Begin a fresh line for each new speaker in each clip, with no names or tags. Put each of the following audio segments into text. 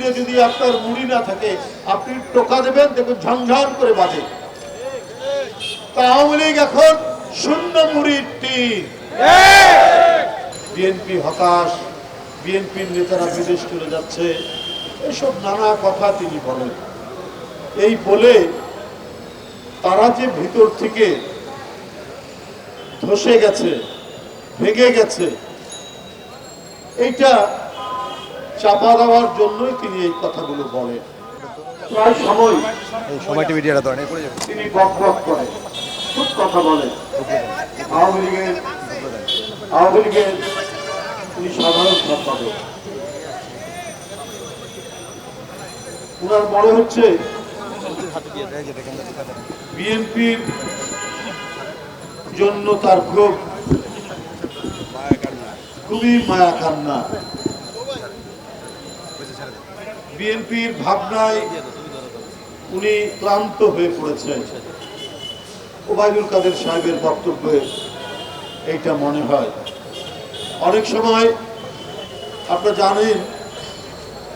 টিনে যদি আপনার মুড়ি না থাকে, আপনি টোকা দেবেন, দেখুন ঝনঝন করে বাজে। তা আওয়ামী লীগ এখন শূন্য মুড়ির টিন বিএনপি হতাশ, বিএনপির নেতারা বিদেশ চলে যাচ্ছে। এসব নানা কথা তিনি বলেন। এই বলে তারা যে ভিতর থেকে ধসে গেছে, ভেঙে গেছে, এইটা চাপা দেওয়ার জন্যই তিনি এই কথাগুলো বলেন। প্রায় সময়
টিভি ধরেন
তিনি বক বক করেন খুব কথা বলেন। আওয়ামী লীগের আওয়ামী লীগের তিনি সাধারণ সম্পাদক। উনার মনে হচ্ছে বিএনপির জন্য তার খুব খুবই মায়া কান্না। বিএনপির ভাবনায় উনি ক্লান্ত হয়ে পড়েছেন। ওবায়দুল কাদের সাহেবের বক্তব্যে এইটা মনে হয়। অনেক সময় আপনারা জানেন,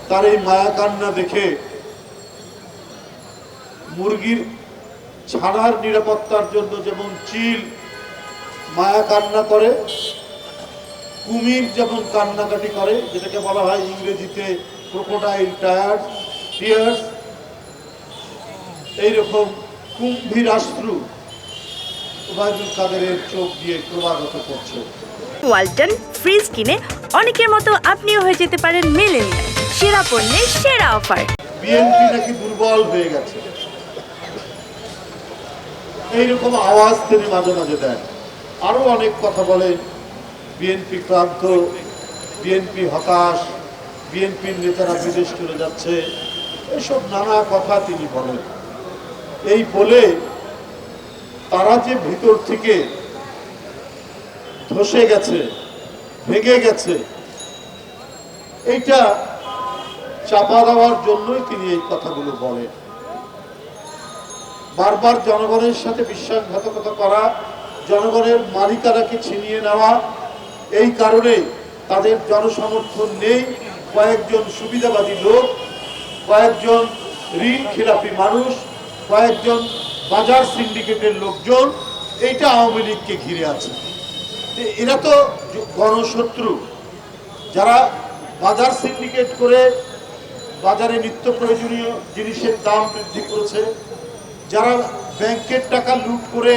তার এই মায়া কান্না দেখে মুরগির ছানার নিরাপত্তার জন্য যেমন চিল মায়া কান্না করে, কুমির যেমন কান্নাকাটি করে, যেটাকে বলা হয় ইংরেজিতে ক্রোকোডাইল টায়ার টিয়ার্স এইরকম কুম্ভীর আশ্রু ওবায়দুল কাদেরের চোখ দিয়ে ক্রমাগত করছে
ওয়ালটন ফ্রিজ কিনে অনেকের মতো আপনিও হয়ে যেতে পারেন মেলেনিয়া সেরা পণ্যের সেরা অফার।
বিএনপি নাকি দুর্বল হয়ে গেছে। এইরকম আওয়াজ তিনি মাঝে মাঝে দেন। আরও অনেক কথা বলেন। বিএনপি ক্লান্ত বিএনপি হতাশ বিএনপির নেতারা বিদেশ চলে যাচ্ছে, এসব নানা কথা তিনি বলেন। এই বলে তারা যে ভিতর থেকে ধসে গেছে, ভেঙে গেছে, এইটা চাপা দেওয়ার জন্যই তিনি এই কথাগুলো বলেন। বারবার জনগণের সাথে বিশ্বাসঘাতকতা করা, জনগণের মালিকানাকে ছিনিয়ে নেওয়া, এই কারণে তাদের জনসমর্থন নেই। কয়েকজন সুবিধাবাদী লোক, কয়েকজন ঋণ খেলাপি মানুষ, কয়েকজন বাজার সিন্ডিকেটের লোকজন, এইটা আওয়ামী লীগকে ঘিরে আছে। এরা তো গণশত্রু। যারা বাজার সিন্ডিকেট করে বাজারে নিত্য প্রয়োজনীয় জিনিসের দাম বৃদ্ধি করেছে, যারা ব্যাংকের টাকা লুট করে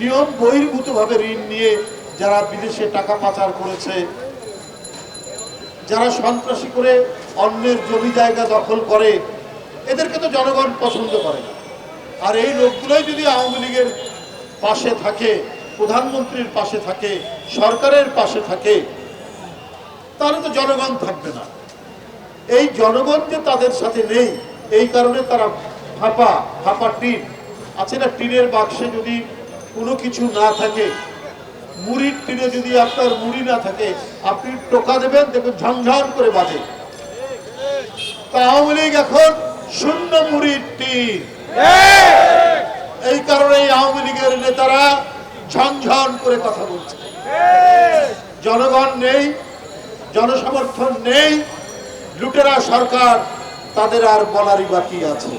নিয়ম বহির্ভূতভাবে ঋণ নিয়ে যারা বিদেশে টাকা পাচার করেছে যারা সন্ত্রাসী করে অন্যের জমি জায়গা দখল করে, এদেরকে তো জনগণ পছন্দ করে না। আর এই লোকগুলোই যদি আওয়ামী লীগের পাশে থাকে, প্রধানমন্ত্রীর পাশে থাকে, সরকারের পাশে থাকে, তাহলে তো জনগণ থাকবে না। এই জনগণ যে তাদের সাথে নেই, এই কারণে তারা ফাঁপা ফাঁপা টিন। আছে না, টিনের বাক্সে যদি কোনো কিছু না থাকে মুড়ির টিনে যদি আপনার মুড়ি না থাকে, আপনি টোকা দেবেন দেখুন ঝনঝন করে বাজে। আওয়ামী লীগ এখন শূন্য মুড়ির টিন এই কারণে আওয়ামী লীগের নেতারা ঝনঝন করে কথা বলছে। জনগণ নেই, জনসমর্থন নেই, লুটেরা সরকার, তাদের আর বলারই বাকি আছে।